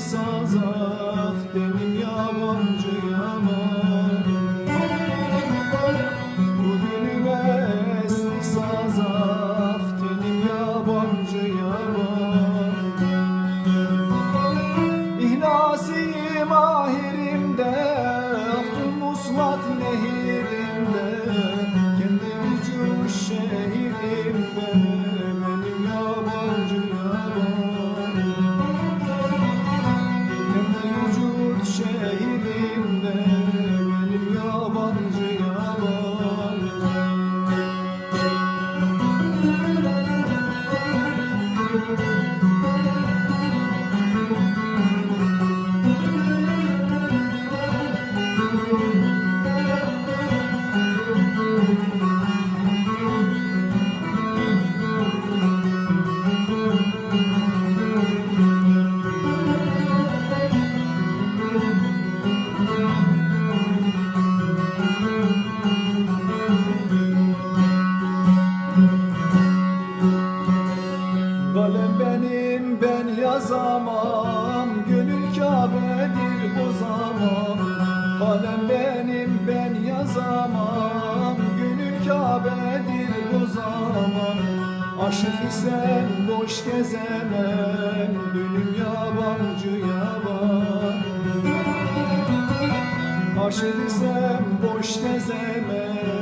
sazak benim yabancı yaman. Bugünüm esni sazak benim yabancı yaman. İhlasi mahi Kalem benim ben yazamam. Gönül Kabe'dir bu zaman. Kalem benim ben yazamam. Gönül Kabe'dir bu zaman. Aşık isem boş gezemem. Gönlüm yabancı yaban. Aşık isem boş gezemem